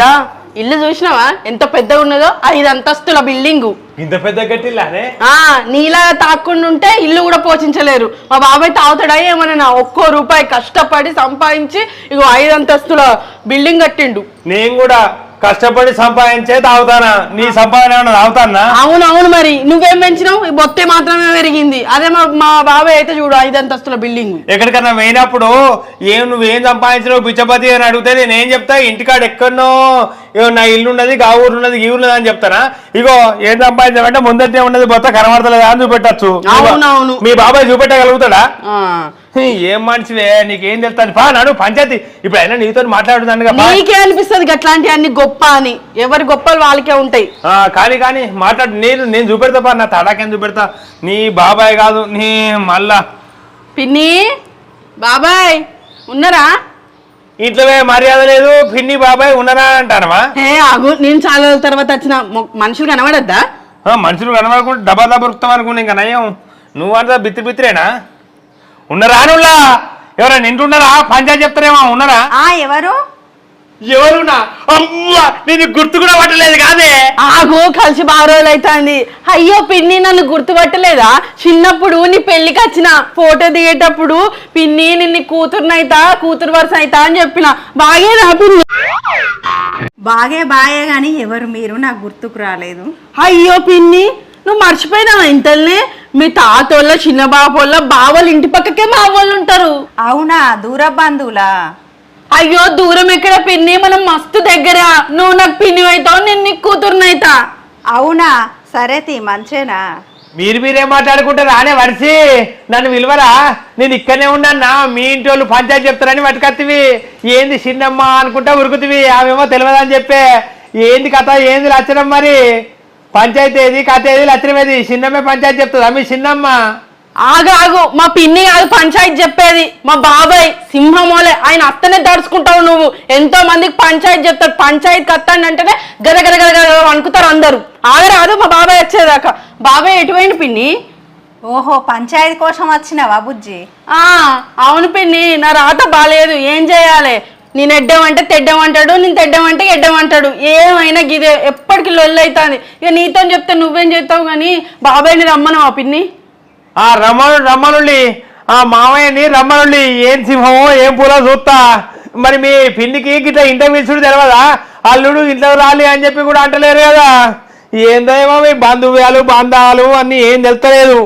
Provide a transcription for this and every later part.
దా ఇల్లు చూసినావా? ఎంత పెద్దగా ఉన్నదో? ఐదు అంతస్తుల బిల్డింగు. ఇంత పెద్ద గట్టిల్లానే? ఆ నీలా తాకుండా ఉంటే ఇల్లు కూడా పోషించలేరు. మా బాబాయ్ తాగుతాడా ఏమన్నా ఒక్కో రూపాయి కష్టపడి సంపాదించి ఇగో ఐదు అంతస్తుల బిల్డింగ్ కట్టిండు. నేను కూడా కష్టపడి సంపాదించే తాగుతానా? నీ సంపాదన తాగుతానా? అవును అవును మరి. నువ్వేం పెంచినావు? ఈ బొత్తే మాత్రమే పెరిగింది. అదే మా బాబాయ్ అయితే చూడు ఐదు అంతస్తుల బిల్డింగ్. ఎక్కడికన్నా పోయినప్పుడు ఏం నువ్వేం సంపాదించినావు? పిచ్చపతి అని అడిగితే నేనేం చెప్తా? ఇంటికాడ ఎక్కడనో ఏమో నా ఇల్లు ఉన్నది గా ఊరు ఉన్నది ఈ ఊరు ఉన్నది అని చెప్తానా? ఇగో ఏం సంపాదించామంటే ముందటే ఉన్నది మొత్తం కనబడతలేదు అని చూపెట్టచ్చు. అవునవును. మీ బాబాయ్ చూపెట్టగలుగుతాడా? ఏం మనిషివే? నీకేం తెలుస్తుంది? పా నాడు పంచాయతీ. ఇప్పుడు అయినా నీతో మాట్లాడుతాను నీకే అనిపిస్తుంది అట్లాంటి అన్ని గొప్ప అని. ఎవరి గొప్పలు వాళ్ళకే ఉంటాయి. ఆ, కానీ కానీ మాట్లాడు. నేను నేను చూపెడతా పా. నా తడాకేం చూపెడతా? నీ బాబాయ్ కాదు నీ మళ్ళా. పిన్ని బాబాయ్ ఉన్నారా? ఇంట్లో మర్యాద లేదు. పిన్ని బాబాయ్ ఉన్నారా అంటానమా ఆగు. నేను చాలా రోజుల తర్వాత వచ్చిన. మనుషులు కనబడద్దా? మనుషులు కనబడకుండా డబ్బా ఉరుకుతాం అనుకున్నా ఇంకా నయం. నువ్వు అంతా బిత్తి బిత్తిరేనా? ఉన్నారా నువ్వులా ఎవరైనా నింటున్నారా పంచాయతీ చెప్తారేమో ఉన్నారా? ఆ ఎవరు? ఎవరున్నా? అమ్మా నేను గుర్తు కూడా పట్టలేదు కాదే. ఆగు కలిసి బాగా రోజులు అవుతుంది అయ్యో పిన్ని నన్ను గుర్తుపట్టలేదా చిన్నప్పుడు నీ పెళ్ళికి వచ్చిన ఫోటో దిగేటప్పుడు పిన్ని నిన్ను కూతురునైతా కూతురు వరుస అయితా అని చెప్పిన. బాగేనా పిన్ని? బాగే బాగే గాని ఎవరు మీరు? నాకు గుర్తుకు రాలేదు. అయ్యో పిన్ని నువ్వు మర్చిపోయినావా ఇంతల్నే? మీ తాతోళ్ళ చిన్న బాబోళ్ళ బావోళ్ళ ఇంటి పక్కకే మా వాళ్ళు ఉంటారు. అవునా? దూర బంధువులా? అయ్యో దూరం ఎక్కడ? పిన్ని మనం మస్తు దగ్గర. నువ్వు నాకు పిన్ని అవుతావు నేను నీకు కూతురునైతా అవునా? సరే తీ మంచేనా? మీరు మీరేం మాట్లాడుకుంటారు? రానే వరిసి నన్ను విలువరా? నేను ఇక్కడనే ఉన్నానా మీ ఇంటి వాళ్ళు పంచాయతీ చెప్తారని పట్టుకత్తివి. ఏంది చిన్నమ్మ అనుకుంటా ఉరుకుతివి? ఆమెమో తెలియదని చెప్పే. ఏంది కథ? ఏంది లచ్చనం మరి? పంచాయతీ ఏది కథ ఏది ఏది? చిన్నమ్మే పంచాయతీ చెప్తుందా? మీ చిన్నమ్మ? ఆగు ఆగు. మా పిన్ని కాదు పంచాయతీ చెప్పేది. మా బాబాయ్ సింహమోలే. ఆయన అత్తనే దడుచుకుంటావు నువ్వు. ఎంతో మందికి పంచాయతీ చెప్తాడు. పంచాయతీ కత్తాండి అంటేనే గద గద గద గద అనుకుతారు అందరు. ఆగరాదు మా బాబాయ్ వచ్చేదాకా. బాబాయ్ ఎటువైంది పిన్ని? ఓహో పంచాయతీ కోసం వచ్చినావా బుజ్జి? ఆ అవును పిన్ని. నా రాత బాలేదు. ఏం చేయాలి? నేను ఎడ్డమంటే తెడ్డమంటాడు నేను తెడ్డమంటే ఎడ్డమంటాడు. ఏమైనా గిదే ఎప్పటికి లొల్లి అవుతుంది ఇక నీతో చెప్తే నువ్వేం చేస్తావు కానీ బాబాయ్ని రమ్మను ఆ పిన్ని. ఆ రమ్మను రమ్మనుండి ఆ మామయ్యని రమ్మనుండి ఏం సింహమో ఏం పూలో చూస్తా? మరి మీ పిన్నికి గిట్లా ఇంటర్వ్యూస్ తెలియదా అల్లుడు ఇంట్లో రాలి అని చెప్పి కూడా అంటలేరు కదా. ఏందో ఏమో మీ బంధువ్యాలు బాంధాలు అన్నీ ఏం తెలుస్తలేదు.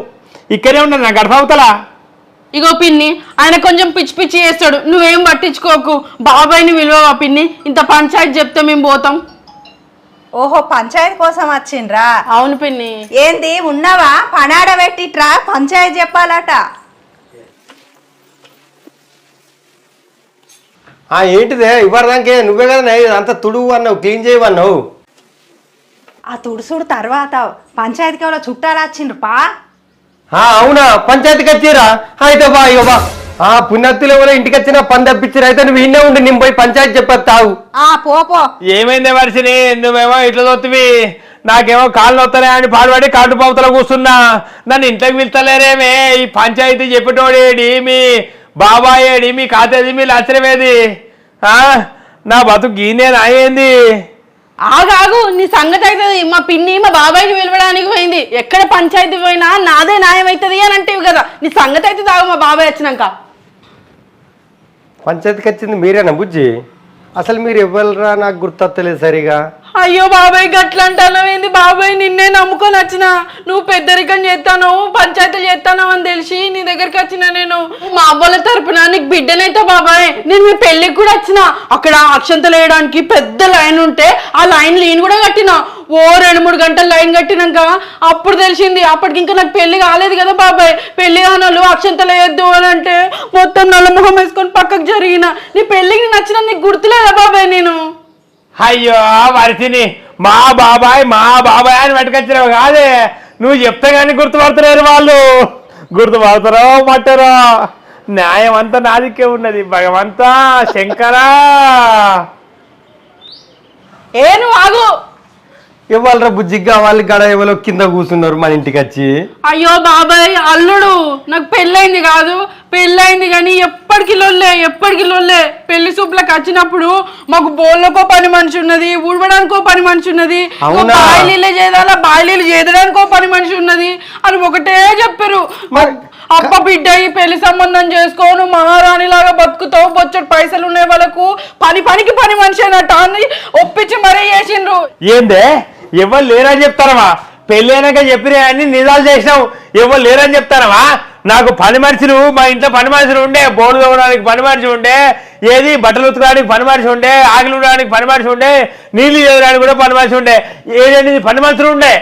ఇక్కడే ఉన్నారు నా గడపవతలా ఇగో పిన్ని ఆయన కొంచెం పిచ్చి పిచ్చి చేస్తాడు. నువ్వేం పట్టించుకోకు. బాబాయ్ని విలువ పిన్ని? ఇంత పంచాయతీ చెప్తే మేము పోతాం. ఓహో పంచాయతీ కోసం వచ్చిండ్రా? అవును పిన్ని. ఏంది ఉన్నావా? పనాడ పెట్టిట్రా? పంచాయతీ చెప్పాలట. ఆ ఏంటిదే? ఇవ్వడానికే నువ్వే కదా అంతా తుడువు అన్నావు క్లీన్ చేయవన్నావు ఆ తుడుసుడు తర్వాత పంచాయతీకి ఎవరో చుట్టాలు వచ్చిండ్రు పా. అవునా? పంచాయతీకి వచ్చిరా? అయితే బా ఇక బా. ఆ పుణ్యత్తులు ఎవరో ఇంటికి వచ్చిన పని తప్పించారు అయితే నువ్వు ఇన్నే ఉండి నేను పోయి పంచాయతీ చెప్పేస్తావు ఆ పో పో. ఏమైందే మనిషిని? నువ్వేమో ఇట్లా చూస్తువి నాకేమో కాళ్ళు వస్తానే అని పాడుపడి కాటు పావుతల కూర్చున్నా. నన్ను ఇంట్లోకి పిలుస్తలేరేమే? ఈ పంచాయతీ చెప్పేటోడేడి మీ బాబాయేడి మీ కాతేది మీ లచ్చరమేది? ఆ? నా బతుకు గీనే నాయేంది ఆగాగు నీ సంగతి అవుతుంది మా పిన్ని మా బాబాయ్ని పిలవడానికి పోయింది. ఎక్కడ పంచాయతీ పోయినా నాదే న్యాయం అవుతుంది అని అంటేవి కదా. నీ సంగతి అయితే తాగు మా బాబాయ్ వచ్చినాక. పంచాయతీకి వచ్చింది మీరేనా బుజ్జి? అసలు మీరు ఇవ్వలరా నాకు గుర్తొత్తలేదు సరిగా. అయ్యో బాబాయ్ గట్ల అంటాను ఏంది? బాబాయ్ నిన్నే నమ్ముకొని వచ్చిన. నువ్వు పెద్దరికం చేస్తాను పంచాయతీలు చేస్తాను అని తెలిసి నీ దగ్గరికి వచ్చిన నేను. మా అవ్వల తరపున నీకు బిడ్డనైతే బాబాయ్. నేను మీ పెళ్ళికి కూడా వచ్చిన. అక్కడ అక్షంతలు వేయడానికి పెద్ద లైన్ ఉంటే ఆ లైన్ నేను కూడా కట్టిన. ఓ రెండు మూడు గంటలు లైన్ కట్టినాక అప్పుడు తెలిసింది అప్పటికి ఇంకా నాకు పెళ్ళి కాలేదు కదా బాబాయ్. పెళ్ళి కానోళ్ళు అక్షంతలు వేయద్దు అని అంటే మొత్తం నల్ల మొహం వేసుకొని పక్కకు జరిగిన. నీ పెళ్ళికి నచ్చిన నీకు గుర్తులేదా బాబాయ్ నేను? అయ్యో వరిసిని మా బాబాయ్ మా బాబాయ్ అని పట్టుకొచ్చినావు కాదే. నువ్వు చెప్తే కానీ గుర్తుపడుతున్నారు వాళ్ళు. గుర్తుపడతారో మట్టరో న్యాయం అంతా నాదికే ఉన్నది. భగవంతా శంకరా. ఏ నువ్వు ఆగు. ఇవాళ బుజ్జిగా వాళ్ళు గడ ఎవరో కింద కూర్చున్నారు మన ఇంటికి వచ్చి. అయ్యో బాబాయ్ అల్లుడు నాకు పెళ్ళైంది కాదు. పెళ్ళైంది కానీ ఎప్పటికి లొల్లే ఎప్పటికి లొల్లే. పెళ్ళి సూపులకు వచ్చినప్పుడు మాకు బోళ్ళకో పని మనిషి ఉన్నది ఊడవడానికో పని మనిషి ఉన్నది. అవునా? బాయిలీలే చేయాలా బాయిలీలు చేయడానికో పని మనిషి ఉన్నది అని ఒకటే చెప్పారు. మరి అప్ప బిడ్డ ఈ పెళ్ళి సంబంధం చేసుకోను మహారాణి లాగా బతుకుతావు బొచ్చడు పైసలు ఉన్నాయి వాళ్ళకు పని పనికి పని మనిషి అన్నట్టు అని ఒప్పించి మరీ చేసిండ్రు. ఏందే? ఎవరు లేరని చెప్తారమ్మా? పెళ్ళైనాక చెప్పిన అన్ని నిజాలు చేసినావు. ఎవరు లేరని చెప్తారమ్మా? నాకు పని మనుషులు మా ఇంట్లో పని మనుషులు ఉండే బోర్డు తవ్వడానికి పని మనిషి ఉండే ఏది బట్టలు ఉతకడానికి పని మనిషి ఉండే ఆకులు ఉండడానికి పని మనిషి ఉండే నీళ్ళు చేయడానికి కూడా పని మనిషి ఉండే. ఏదండి పని మనుషులు ఉండే.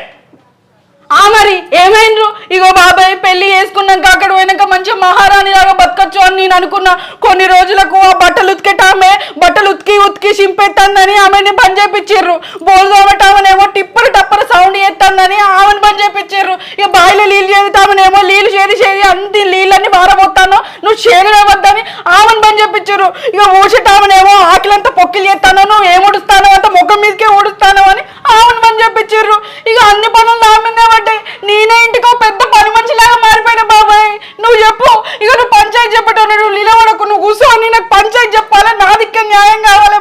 ఆ మరి ఏమైండ్రు? ఇగో బాబాయ్ పెళ్ళి చేసుకున్నాక అక్కడ పోయినాక మంచిగా మహారాణి లాగా బతకచ్చు అని నేను అనుకున్నా. కొన్ని రోజులకు ఆ బట్టలు ఉతికేట ఆమె బట్టలు ఉతికి ఉతికి చింపెత్తందని ఆమెని పని చేపించారు బోల్ తోమటామనేమో టిప్పర్ టప్పర్ సౌండ్ చేస్తుందని ఆమెను పని చేపించారు ఇక బాయిలో నీళ్ళు చేదుతామనేమో నీళ్ళు చేది చేది అన్ని నీళ్ళని మారబోతాను నువ్వు చేరవద్దని ఆమెను పని చేపించారు ఇక ఊసేటామనేమో ఆకిలంతా పొక్కిలు చేస్తాను నువ్వు ఏం ఉడుస్తాను అంత ముఖం మీదకే ఉడుస్తాను అని ఆమెను పని చేపించారు ఇక అన్ని పనులు నా మీదే పడ్డాయి నేనే ఇంటికి ఒక పెద్ద పని మనిషిలాగా మారిపోయిన బాబాయ్ నువ్వు చెప్పు ఇక నువ్వు పంచాయతీ చెప్పటం నువ్వు నిలబడకు నువ్వు కూర్చొని నాకు పంచాయతీ చెప్పాలి నా దిక్కే న్యాయం కావాలి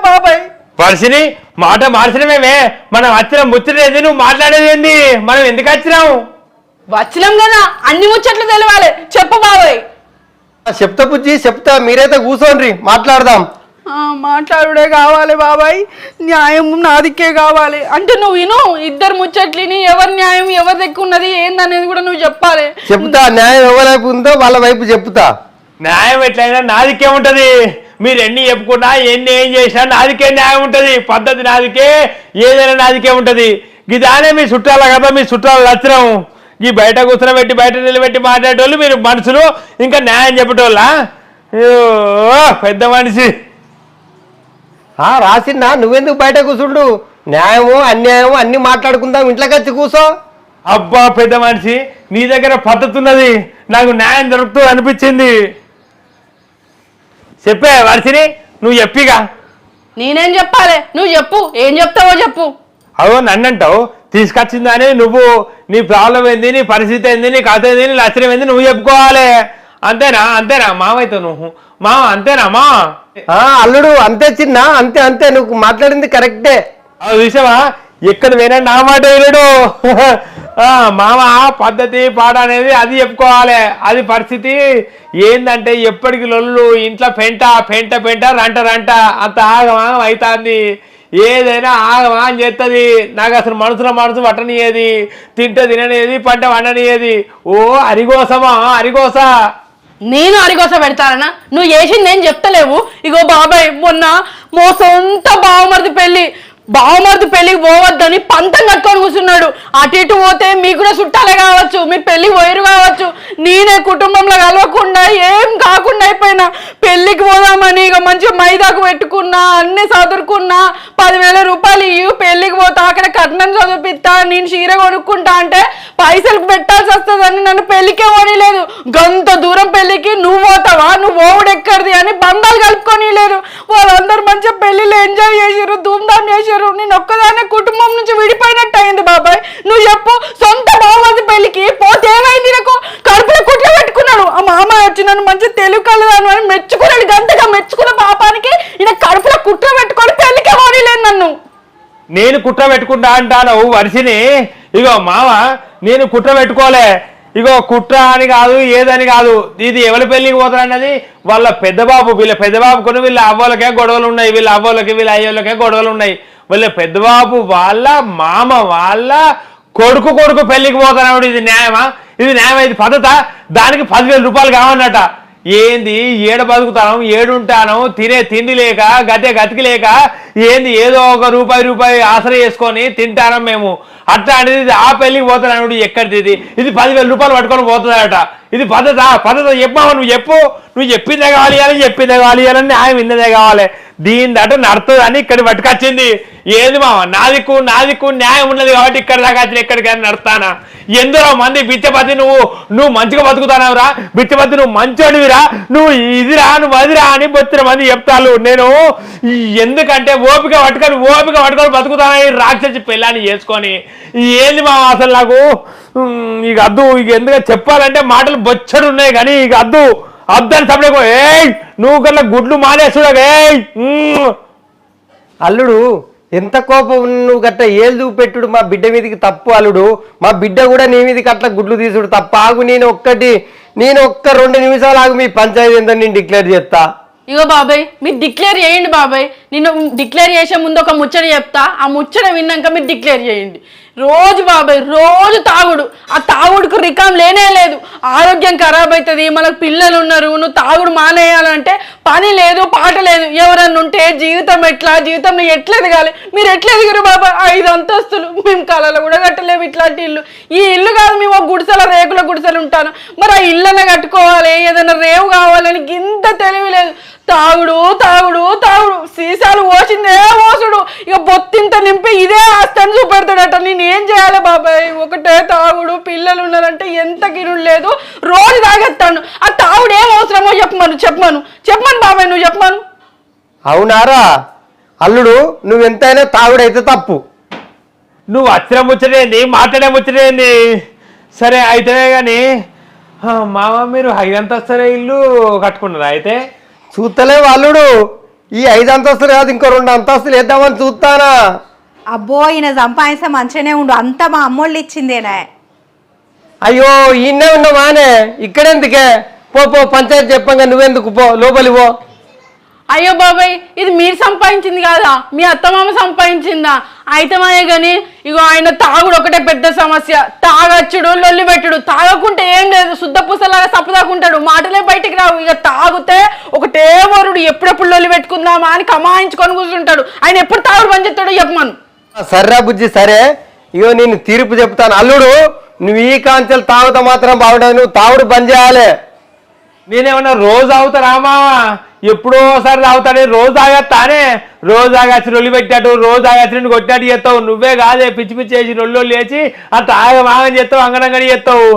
పరిసిని మాట మార్చడమేమే. మనం వచ్చిన ముచ్చటేది నువ్వు మాట్లాడేది ఏంది? మనం ఎందుకు వచ్చినావు వచ్చినాం కదా. అన్ని ముచ్చట్లు తెలవాలి. చెప్పు బాబాయ్. చెప్తా బుజ్జి చెప్తా. మీరైతే కూర్చోండి మాట్లాడదాం. ఆ, మాట్లాడుడే కావాలి బాబాయ్. న్యాయం నాదిక్కే కావాలి. అంటే నువ్వు విను ఇద్దరు ముచ్చట్లిని ఎవరి న్యాయం ఎవరి దగ్గర ఉన్నది ఏందనేది కూడా నువ్వు చెప్పాలి. చెప్తా. న్యాయం ఎవరైపు ఉందో వాళ్ళ వైపు చెప్తా. న్యాయం ఎట్లయినా నాదికే ఉంటది. మీరు ఎన్ని చెప్పుకున్నా ఎన్ని ఏం చేసినా నాదికే న్యాయం ఉంటది. పద్ధతి నాదికే ఏదైనా నాదికే ఉంటది. ఇదానే మీ చుట్టాల కదా మీ చుట్టాలు లచ్చరం ఈ బయట కూర్చుని పెట్టి బయట నిలబెట్టి మాట్లాడేటోళ్ళు మీరు మనుషులు ఇంకా న్యాయం చెప్పేటోళ్ళ? పెద్ద మనిషి. ఆ రాసిందా? నువ్వెందుకు బయట కూర్చుండు? న్యాయము అన్యాయము అన్ని మాట్లాడుకుందాం. ఇంట్లోకి వచ్చి కూర్చో అబ్బా పెద్ద మనిషి నీ దగ్గర పద్ధతి ఉన్నది. నాకు న్యాయం దొరుకుతూ అనిపించింది. చెప్పే వర్షిని నువ్వు చెప్పిగా. నేనేం చెప్పాలి? నువ్వు చెప్పు. ఏం చెప్తావో చెప్పు. అదో నన్ను అంటావు తీసుకొచ్చిందని నువ్వు. నీ ప్రాబ్లం ఏంది నీ పరిస్థితి ఏంది నీ కథ ఏంది నీ లక్షణం ఏంది నువ్వు చెప్పుకోవాలి. అంతేనా? అంతేనా? మామైతే నువ్వు. మా అంతేనా మా? ఆ అల్లుడు అంతే చిన్న అంతే అంతే. నువ్వు మాట్లాడింది కరెక్టే. అది చూసావా? ఎక్కడ పోయినా నా మాట వినడు మామ పద్ధతి పాట అనేది అది చెప్పుకోవాలి. అది పరిస్థితి ఏందంటే ఎప్పటికి లొల్లు ఇంట్లో పెంట పెంట పెంట రంట రంట అంత ఆగమాగం అవుతుంది ఏదైనా ఆగమాగం చేస్తుంది నాకు అసలు మనసులో మనసు పట్టనియేది. తింటే తిననేది పంట వండనియేది ఓ అరిగోసమా అరిగోస. నేను అరిగోస పెడతానన్నా. నువ్వు చేసింది ఏం చెప్తలేవు. ఇగో బాబాయ్ మొన్న మో సొంత బావమరిది పెళ్ళి. బావమరిది పెళ్ళికి పోవద్దని పంతం కట్టుకొని కూర్చున్నాడు. అటు ఇటు పోతే మీకు కూడా చుట్టాలే కావచ్చు మీరు పెళ్ళి పోయిరు కావచ్చు. నేనే కుటుంబంలో కలవకుండా ఏం కాకుండా అయిపోయినా. పెళ్ళికి పోదామని ఇక మంచిగా మైదాకు పెట్టుకున్నా అన్ని చదువుకున్నా పదివేల రూపాయలు ఇవ్వు పెళ్ళికి పోతా అక్కడ కట్నం చదివిపిస్తా నేను చీర కొనుక్కుంటా అంటే పైసలు పెట్టాల్సి వస్తుందని నన్ను పెళ్ళికే పోనీలేదు. గంత దూరం పెళ్ళికి నువ్వు నువ్వు ఓవుడెక్కడిది అని బంధాలు కలుపుకొని లేరు వాళ్ళందరూ మంచిగా పెళ్ళిళ్ళు ఎంజాయ్ చేసారు ధూమ్ధామ్ చేశారు నేను ఒక్కదానే కుటుంబం నుంచి విడిపోయినట్టు అయింది బాబాయ్. నువ్వు చెప్పు సొంత బావమతి పెళ్ళికి పోతే ఏమైంది నాకు? కడుపులో కుట్లు పెట్టుకున్నాడు. ఆ మామ వచ్చి నన్ను మంచి తెలుగు కలదాను అని మెచ్చుకున్నాడు గంతగా మెచ్చుకున్న పాపానికి ఈయన కడుపులో కుట్ర పెట్టుకొని పెళ్ళికే పోనీలేదు నన్ను. నేను కుట్ర పెట్టుకుంటా అంటాను వరిసిని ఇగో మామ నేను కుట్ర పెట్టుకోలే. ఇగో కుట్ర అని కాదు ఏదని కాదు ఇది ఎవరి పెళ్ళికి పోతారన్నది? వాళ్ళ పెద్దబాబు వీళ్ళ పెద్ద బాబు వీళ్ళ అవ్వలకే గొడవలు ఉన్నాయి వీళ్ళ అవ్వలకి వీళ్ళ అయ్యోళ్ళకే గొడవలు ఉన్నాయి. వీళ్ళ పెద్దబాబు వాళ్ళ మామ వాళ్ళ కొడుకు కొడుకు పెళ్ళికి పోతారు ఇది న్యాయమా? ఇది న్యాయం ఇది పద్ధత? దానికి పదివేల రూపాయలు కావన్నట. ఏంది? ఏడ బతుకుతాను ఏడుంటాను తినే తిండి లేక గతే గతికి లేక ఏంది? ఏదో ఒక రూపాయి రూపాయి ఆసరా చేసుకొని తింటాను మేము. అట్లా అనేది ఆ పెళ్ళికి పోతున్నాడు ఎక్కడిది ఇది? ఇది పదివేల రూపాయలు పట్టుకొని పోతుందట ఇది పద్ధత పద్ధత చెప్పావు నువ్వు చెప్పు. నువ్వు చెప్పిందే కావాలి అని చెప్పిందే కావాలి అని న్యాయం విన్నదే కావాలి. దీని దట నడుతుందని ఇక్కడ పట్టుకొచ్చింది. ఏది మామ? నాదికు నాదికు న్యాయం ఉన్నది కాబట్టి ఇక్కడ దాకా వచ్చిన ఎక్కడికైనా నడతానా ఎందరో మంది బిచ్చపతి నువ్వు నువ్వు మంచిగా బతుకుతానవరా? బిచ్చపతి నువ్వు మంచోడివిరా? నువ్వు ఇదిరా నువ్వు అదిరా అని బొత్తిన మంది చెప్తాను నేను ఎందుకంటే ఓపిక పట్టుకొని ఓపిక పట్టుకొని బతుకుతానని రాక్షసి పెళ్ళాన్ని చేసుకొని? ఏంది మా అసలు నాకు? ఇక అద్దు ఇక ఎందుకు చెప్పాలంటే మాటలు బొచ్చడు ఉన్నాయి కానీ ఇక అద్దు అద్దని సపడేకో ఏయ్ నువ్వు కల్లా గుడ్లు మానేసుడగా ఏయ్ అల్లుడు ఎంత కోపం నువ్వు గట్ట ఏళ్ళు చూపెట్టుడు మా బిడ్డ మీదకి తప్పు అల్లుడు మా బిడ్డ కూడా నీ మీదకి అట్లా గుడ్లు తీసుడు. తప్ప ఆగు నేను ఒక్కటి నేను ఒక్క రెండు నిమిషాలు ఆగు మీ పంచాయతీ ఏందో నేను డిక్లేర్ చేస్తా. ఇగో బాబాయ్ మీరు డిక్లేర్ చేయండి బాబాయ్. నేను డిక్లేర్ చేసే ముందు ఒక ముచ్చట చెప్తా. ఆ ముచ్చట విన్నాక మీరు డిక్లేర్ చేయండి. రోజు బాబాయ్ రోజు తాగుడు. ఆ తాగుడుకు రికాం లేనే లేదు. ఆరోగ్యం ఖరాబ్ అవుతుంది మనకు పిల్లలు ఉన్నారు నువ్వు తాగుడు మానేయాలంటే పని లేదు పాట లేదు. ఎవరన్నా ఉంటే జీవితం ఎట్లా జీవితంలో ఎట్లా ఎదగాలి? మీరు ఎట్లా ఎదిగారు బాబా? ఐదు అంతస్తులు. మేము కళలు కూడా కట్టలేము ఇట్లాంటి ఇల్లు. ఈ ఇల్లు కాదు మేము ఒక గుడిసెల రేకుల గుడిసెలు ఉంటాను. మరి ఆ ఇల్లనే కట్టుకోవాలి ఏదైనా రేవు కావాలని ఇంత తెలివి లేదు. తాగుడు తాగుడు తాగుడు. సీసాలు పోసిందే పోసుడు. ఇక బొత్తింత నింపి ఇదే ఆస్తని చూపెడతాడట. నేను ఏం చేయాలి బాబాయ్? ఒకటే తాగుడు పిల్లలు ఉన్నారంటే ఎంత గిరుడు లేదు. రోజు తాగేస్తాను. ఆ తాగుడు ఏం అవసరమో చెప్పమను చెప్పమను. చెప్పమను బాబాయ్ నువ్వు చెప్పమను. అవునారా? అల్లుడు నువ్వు ఎంతైనా తాగుడైతే తప్పు. నువ్వు వచ్చిన ముచ్చటేంది మాట్లాడే ముచ్చటేంది సరే అయితే కానీ మామ మీరు ఐదంతస్తుల ఇల్లు కట్టుకున్నారా? అయితే చూస్తలేవు అల్లుడు ఈ ఐదు అంతస్తులు కాదు ఇంకో రెండు అంతస్తులు వేద్దామని చూస్తానా? అబ్బో ఈయన సంపాదిస్తే మంచిగానే ఉండు. అంతా మా అమ్మోళ్ళు ఇచ్చిందేనే. అయ్యో ఈయనే ఉన్నావానే ఇక్కడెందుకే? పో పో పంచాయతీ చెప్పంగా నువ్వెందుకు పో లోపలి పో. అయ్యో బాబాయ్ ఇది మీరు సంపాదించింది కాదా? మీ అత్తమామ సంపాదించిందా? అయితమాయే కానీ ఇగో ఆయన తాగుడు ఒకటే పెద్ద సమస్య. తాగచ్చుడు లొల్లి పెట్టుడు. తాగకుంటే ఏం లేదు. శుద్ధ పూసలాగా సప్పదాకుంటాడు. మాటలే బయటికి రావు. ఇక తాగితే ఒకటే వరుడు ఎప్పుడెప్పుడు లొల్లి పెట్టుకుందామా అని కమాయించుకొని కూర్చుంటాడు. ఆయన ఎప్పుడు తాగుడు పని చెప్తాడో చెప్పమను. సర్రా బుజ్జి సరే. ఇగో నేను తీర్పు చెప్తాను. అల్లుడు నువ్వు ఈ కాంచెలు తాగుతా మాత్రం బాగుండదు. నువ్వు తాగుడు బంద్ చేయాలి. నేనేమన్నా రోజు అవుతారా మావా? ఎప్పుడో ఒకసారి తాగుతాడే రోజు తాగేస్తానే రోజు తాగాచి రొల్లి పెట్టాడు రోజు తాగాచి కొట్టాడు చేస్తావు. నువ్వే కాదే పిచ్చి పిచ్చి వేసి రొల్లు లేచి అంత మాగని చేస్తావు అంగనంగని చేస్తావు.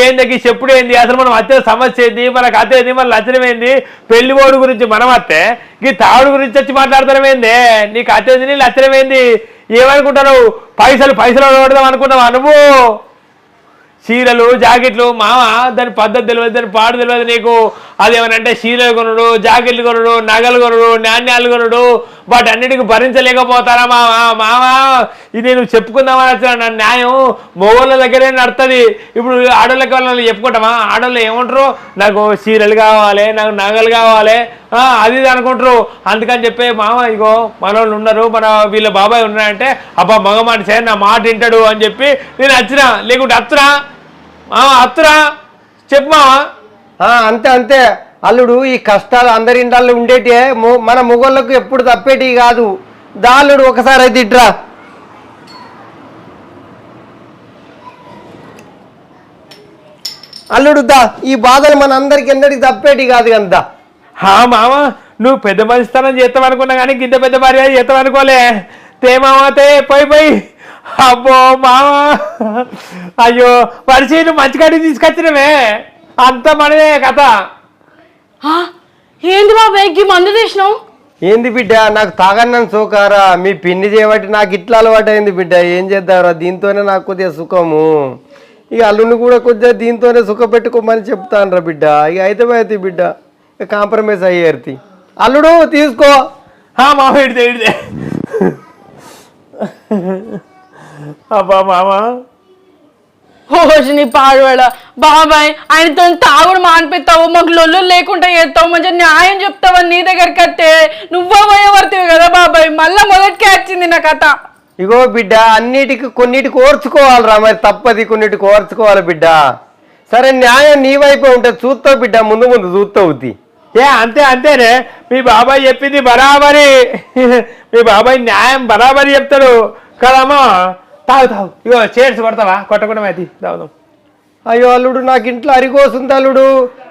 ఏంది చెప్పుడు ఏంది? అసలు మనం వచ్చే సమస్య ఏంది? మన కథ ఏంది? మన లక్షణం ఏంది? పెళ్ళి ఓడు గురించి మనం అత్తే ఈ తాగుడు గురించి వచ్చి మాట్లాడతామేందే నీకు నీ కథ ఏంది? నీ లక్షణం ఏమనుకుంటారు పైసలు పైసలు కొడదాం అనుకున్నావా నువ్వు? చీరలు జాకెట్లు మామ దాని పద్ధతి తెలియదు దాని పాడు తెలియదు నీకు. అదేమనంటే చీరలు కొనుడు జాకెట్లు కొనుడు నగలు కొనుడు నాణ్యాలు కొనుడు వాటి అన్నిటికీ భరించలేకపోతారా మామ మామ ఇది నేను చెప్పుకుందామని వచ్చిన నా న్యాయం మొగోళ్ళ దగ్గరే నడుతుంది. ఇప్పుడు ఆడోళ్ళకి వాళ్ళని చెప్పుకుంటామా? ఆడోళ్ళు ఏమంటారు? నాకు చీరలు కావాలి నాకు నగలు కావాలి. అది ఇది అనుకుంటారు. అందుకని చెప్పి మామ ఇగో మనోళ్ళు ఉన్నారు మన వీళ్ళ బాబాయ్ ఉన్నారంటే అబ్బా మగ మనిషి నా మాట వింటాడు అని చెప్పి నేను వచ్చినా. లేకుంటే వచ్చినా అత్తురా చెప్పు మావా. ఆ, అంతే అంతే. అల్లుడు ఈ కష్టాలు అందరి ఇండాల్లో ఉండేటి మన మొగోళ్ళకు ఎప్పుడు తప్పేటి కాదు. దాల్లుడు ఒకసారి అయితే ఇట్రా. అల్లుడు దా ఈ బాధలు మన అందరికి ఎన్నటికి తప్పేటి కాదు కదా హా మామ నువ్వు పెద్ద మనిషితనం చేస్తాం అనుకున్నా కానీ గింత పెద్ద భార్య చేస్తాం అనుకోలే తే మామ తే పోయి పోయి. అబ్బో మామ అయ్యో నువ్వు మంచి కాడికి తీసుకొచ్చినవే. అంత మనదే కథ. ఏంది బాబాయ్ ఈ మందు తీసినావు? ఏంది బిడ్డ నాకు తాగన్నాను సోకారా మీ పిన్ని చేయబట్టి నాకు ఇట్లా అలవాటు అయింది బిడ్డ ఏం చేద్దాంరా దీంతోనే నాకు కొద్దిగా సుఖము. ఇక అల్లుని కూడా కొద్దిగా దీంతోనే సుఖ పెట్టుకోమని చెప్తాను రా బిడ్డ. ఇక అయితే అయితే బిడ్డ ఇక కాంప్రమైజ్ అయ్యేర్తి అల్లుడు తీసుకో. హా మామ ఇడితే ఇడితే అబ్బా మామ. ఓషిని పాడువాడ బాబాయ్ ఆయనతో తాగుడు మానిపిస్తావు మాకు లొల్లు లేకుండా చేస్తావు మంచిగా న్యాయం చెప్తావని నీ దగ్గరికి వస్తే నువ్వే పోయేవర్తివి కదా బాబాయ్ మళ్ళా మొదటికే వచ్చింది నా కథ. ఇగో బిడ్డ అన్నిటికి కొన్నిటికి ఓర్చుకోవాలిరా మరి తప్పది కొన్నిటికి ఓర్చుకోవాలి బిడ్డ. సరే న్యాయం నీ వైపే ఉంటుంది చూస్తావు బిడ్డ ముందు ముందు చూస్తావు తి. ఏ అంతే అంతేనే. మీ బాబాయ్ చెప్పింది బరాబరి. మీ బాబాయ్ న్యాయం బరాబరి చెప్తాడు. కదమ్మా. తాగు తాగు. ఇగో చేర్చి కొడతావా కొట్టకుండా అది తాగుదాం. అయ్యో అల్లుడు నాకు ఇంట్లో అరిగోస్తుంది అల్లుడు.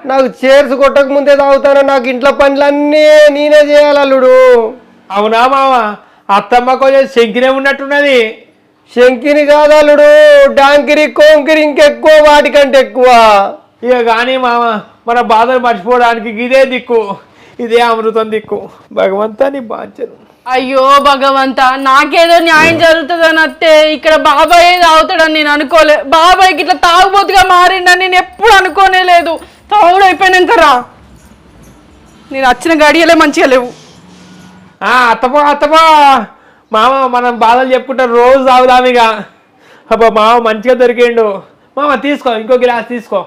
నాకు చేర్స్ కొట్టక ముందే తాగుతాను. నాకు ఇంట్లో పనులన్నీ నేనే చేయాలి అల్లుడు. అవునా మామ అత్తమ్మ కొంచెం శంకినే ఉన్నట్టున్నది. శంకిని కాదు అల్లుడు. డాంకిరి కోంకిరి ఇంకెక్కువ వాటికంటే ఎక్కువ. ఇక కానీ మామ మన బాధలు మర్చిపోవడానికి ఇదే దిక్కు. ఇదే అమృతం దిక్కు. భగవంతా నీ బాధ్యను అయ్యో భగవంత నాకేదో న్యాయం జరుగుతుందని అత్తే ఇక్కడ బాబాయ్ తాగుతాడని నేను అనుకోలే. బాబాయ్కి ఇట్లా తాగుబోతుగా మారిండని నేను ఎప్పుడు అనుకోనే లేదు. తాగుడు అయిపోయినాక రా. నేను వచ్చిన గడియలే మంచిగా లేవు. ఆ, అత్తపో అత్తపో మామ మనం బాధలు చెప్పుకుంటాం రోజు తాగుదాం ఇక. అబ్బా మామ మంచిగా దొరికిండు. మామ తీసుకో ఇంకో గిలాస్ తీసుకో.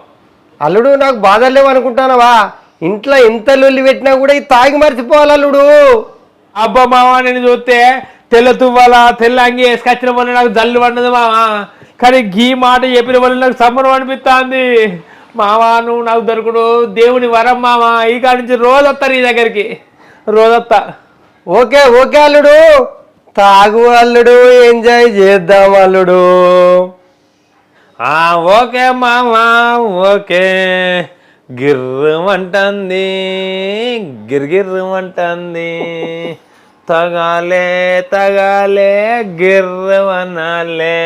అల్లుడు నాకు బాధలు లేవు అనుకుంటానవా? ఇంట్లో ఎంత లొల్లి పెట్టినా కూడా ఇది తాగి మర్చిపోవాలి అల్లుడు. అబ్బా మామ నేను చూస్తే తెల్ల తువ్వాల తెల్ల అంగి వేసుకొచ్చిన వల్ల నాకు జల్లు పడినది మామ కానీ గీ మాట చెప్పిన వల్ల నాకు సమ్మరం అనిపిస్తుంది. మామ నువ్వు నాకు దొరకడు దేవుని వరం మామ ఈ కాడి నుంచి రోజు వస్తా నీ దగ్గరికి. రోజు వస్తా ఓకే ఓకే అల్లుడు. తాగు అల్లుడు ఎంజాయ్ చేద్దాం అల్లుడు. ఓకే మామ ఓకే. గిర్రమంటుంది గిర్గిర్రమంటుంది തകാലേ തകാലേ ഗിർവനാലേ.